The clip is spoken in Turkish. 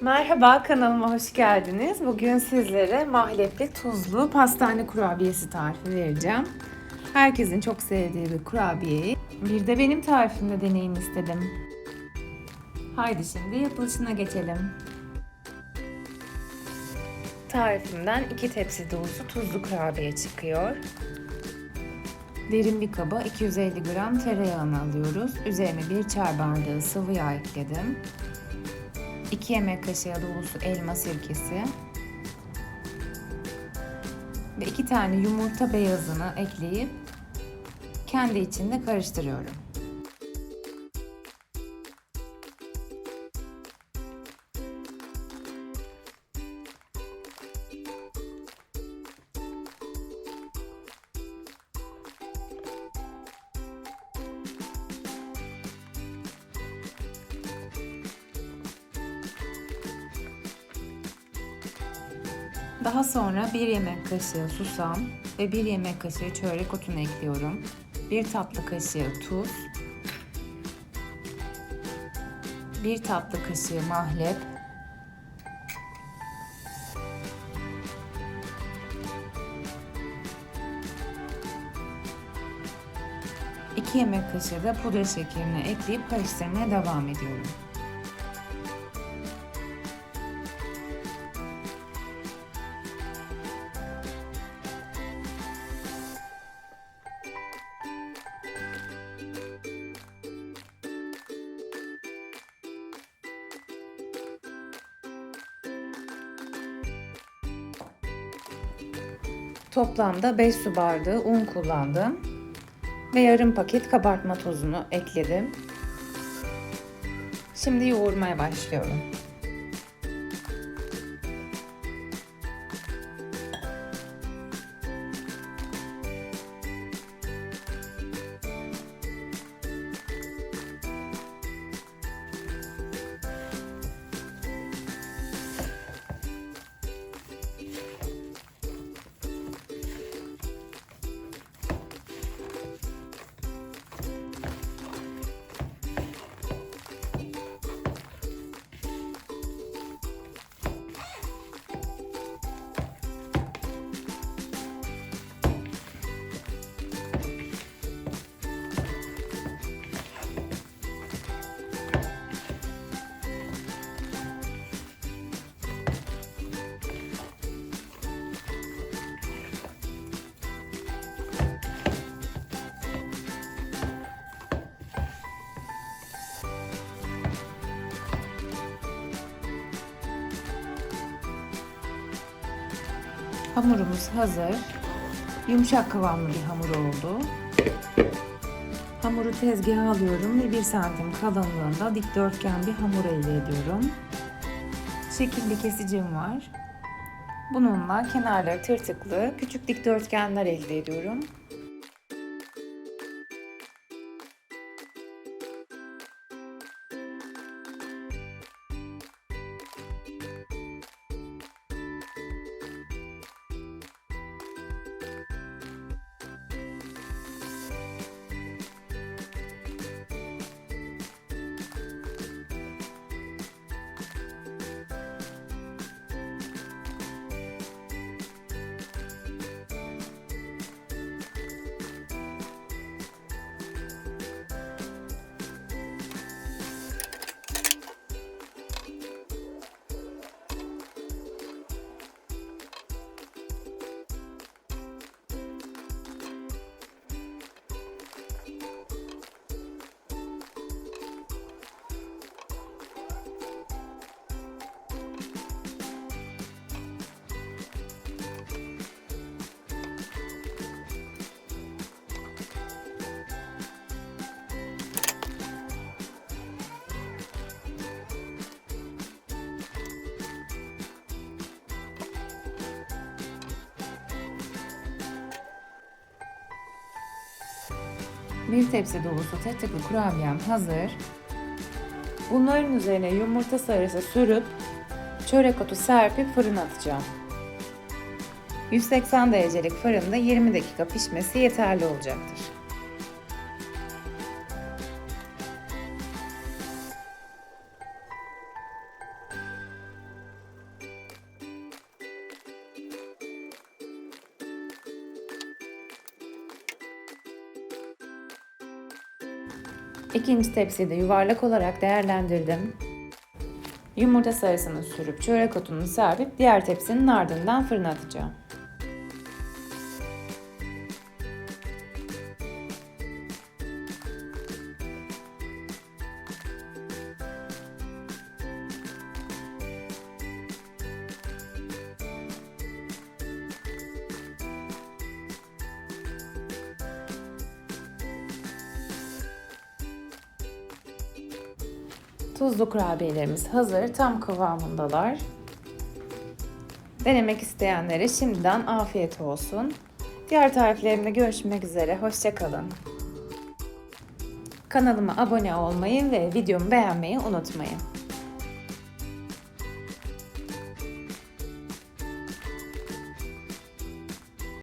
Merhaba kanalıma hoş geldiniz. Bugün sizlere mahlepli tuzlu pastane kurabiyesi tarifi vereceğim. Herkesin çok sevdiği bir kurabiyeyi bir de benim tarifimde deneyin istedim. Haydi şimdi yapılışına geçelim. Tarifimden 2 tepsi dolusu tuzlu kurabiye çıkıyor. Derin bir kaba 250 gram tereyağını alıyoruz. Üzerine 1 çay bardağı sıvı yağ ekledim. 2 yemek kaşığı dolusu elma sirkesi ve 2 tane yumurta beyazını ekleyip kendi içinde karıştırıyorum. Daha sonra 1 yemek kaşığı susam ve 1 yemek kaşığı çörek otunu ekliyorum. 1 tatlı kaşığı tuz, 1 tatlı kaşığı mahlep, İki yemek kaşığı da pudra şekerini ekleyip karıştırmaya devam ediyorum. Toplamda 5 su bardağı un kullandım ve yarım paket kabartma tozunu ekledim. Şimdi yoğurmaya başlıyorum. Hamurumuz hazır. Yumuşak kıvamlı bir hamur oldu. Hamuru tezgaha alıyorum ve 1 santim kalınlığında dikdörtgen bir hamur elde ediyorum. Şekilli kesicim var. Bununla kenarları tırtıklı küçük dikdörtgenler elde ediyorum. Bir tepsi dolusu tırtıklı kurabiyem hazır. Bunların üzerine yumurta sarısı sürüp çörek otu serpip fırına atacağım. 180 derecelik fırında 20 dakika pişmesi yeterli olacaktır. İkinci tepsiyi de yuvarlak olarak değerlendirdim. Yumurta sarısını sürüp çörek otunu serpip diğer tepsinin ardından fırına atacağım. Tuzlu kurabiyelerimiz hazır, tam kıvamındalar. Denemek isteyenlere şimdiden afiyet olsun. Diğer tariflerimde görüşmek üzere, hoşçakalın. Kanalıma abone olmayı ve videomu beğenmeyi unutmayın.